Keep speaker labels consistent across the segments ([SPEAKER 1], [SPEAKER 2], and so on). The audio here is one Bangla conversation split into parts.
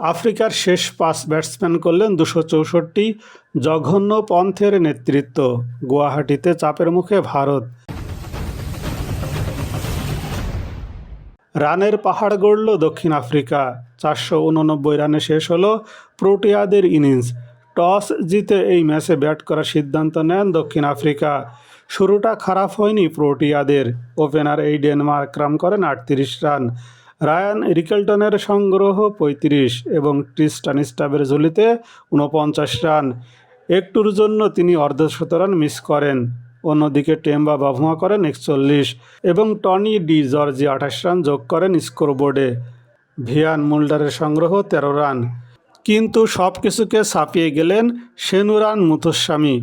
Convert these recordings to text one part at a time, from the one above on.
[SPEAKER 1] আফ্রিকার শেষ পাঁচ ব্যাটসম্যান করলেন দুশো চৌষট্টি জঘন্য পন্থের নেতৃত্ব। গুয়াহাটিতে চাপের মুখে ভারত। রানের পাহাড় গড়ল দক্ষিণ আফ্রিকা। চারশো উননব্বই রানে শেষ হল প্রোটিয়াদের ইনিংস। টস জিতে এই ম্যাচে ব্যাট করার সিদ্ধান্ত নেন দক্ষিণ আফ্রিকা। শুরুটা খারাপ হয়নি প্রোটিয়াদের। ওপেনার এই ডেনমার্ক রান করেন আটত্রিশ রান। রায়ান রিকেলটনের সংগ্রহ পঁয়ত্রিশ এবং ট্রিস্টান স্টাবের ঝুলিতে উনপঞ্চাশ রান। একটুর জন্য তিনি অর্ধশত রান মিস করেন। অন্যদিকে টেম্বা বাভুমা করেন একচল্লিশ এবং টনি ডি জর্জি আঠাশ রান যোগ করেন স্কোরবোর্ডে। ভিয়ান মুল্ডারের সংগ্রহ তেরো রান। কিন্তু সব কিছুকে ছাপিয়ে গেলেন সেনুরান মুথস্বামী।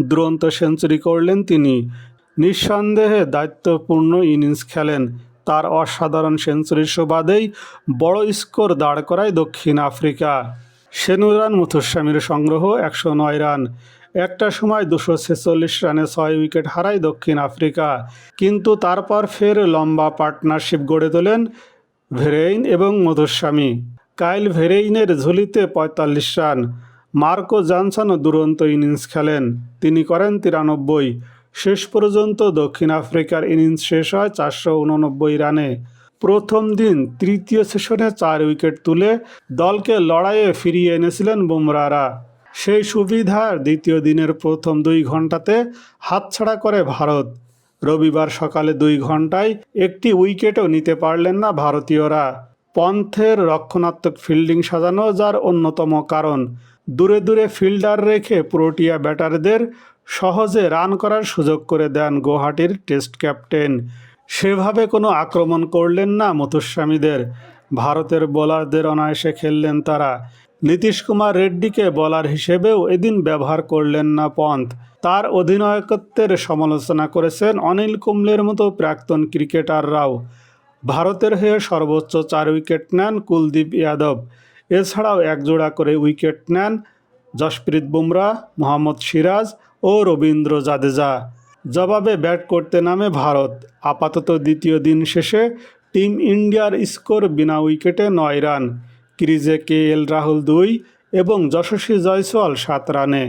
[SPEAKER 1] দুরন্ত সেঞ্চুরি করলেন তিনি। নিঃসন্দেহে দায়িত্বপূর্ণ ইনিংস খেলেন। তার অসাধারণ সুবাদেই বড় স্কোর দাঁড় করায় দক্ষিণ আফ্রিকা। সেনুরান মুথুস্বামীর সংগ্রহ একশো নয় রান। একটা সময় দুশো ছেচল্লিশ রানে ছয় উইকেট হারায় দক্ষিণ আফ্রিকা। কিন্তু তারপর ফের লম্বা পার্টনারশিপ গড়ে তোলেন ভেরেইন এবং মধুস্বামী কাইল ভেরেইনের ঝুলিতে পঁয়তাল্লিশ রান। মার্কো জনসনও দুরন্ত ইনিংস খেলেন। তিনি করেন তিরানব্বই। শেষ পর্যন্ত দক্ষিণ আফ্রিকার ইনিংস শেষ হয় চারশো উননব্বই রানে। প্রথম দিন তৃতীয় সেশনে চার উইকেট তুলে দলকে লড়াইয়ে ফিরিয়ে এনেছিলেন বুমরারা সেই সুবিধার দ্বিতীয় দিনের প্রথম দুই ঘন্টাতে হাতছাড়া করে ভারত। রবিবার সকালে দুই ঘন্টায় একটি উইকেটও নিতে পারলেন না ভারতীয়রা। পন্থের রক্ষণাত্মক ফিল্ডিং সাজানো যার অন্যতম কারণ। দূরে দূরে ফিল্ডার রেখে প্রোটিয়া ব্যাটারদের সহজে রান করার সুযোগ করে দেন গুয়াহাটির টেস্ট ক্যাপ্টেন। সেভাবে কোনো আক্রমণ করলেন না মুথুস্বামীদের। ভারতের বোলারদের অনায়াসে খেললেন তারা। নীতিশ কুমার রেড্ডিকে বলার হিসেবেও এদিন ব্যবহার করলেন না পন্থ। তার অধিনায়কত্বের সমালোচনা করেছেন অনিল কুম্বলের মতো প্রাক্তন ক্রিকেটাররাও। ভারতের হয়ে সর্বোচ্চ চার উইকেট নেন কুলদীপ যাদব। এছাড়াও একজোড়া করে উইকেট নেন জশপ্রীত বুমরা, মোহাম্মদ সিরাজ ও রবীন্দ্র জাদেজা। জবাবে ব্যাট করতে নামে ভারত। আপাতত দ্বিতীয় দিন শেষে টিম ইন্ডিয়ার স্কোর বিনা উইকেটে নয় রান। ক্রিজে কে এল রাহুল দুই এবং যশস্বী জয়সওয়াল সাত রানে।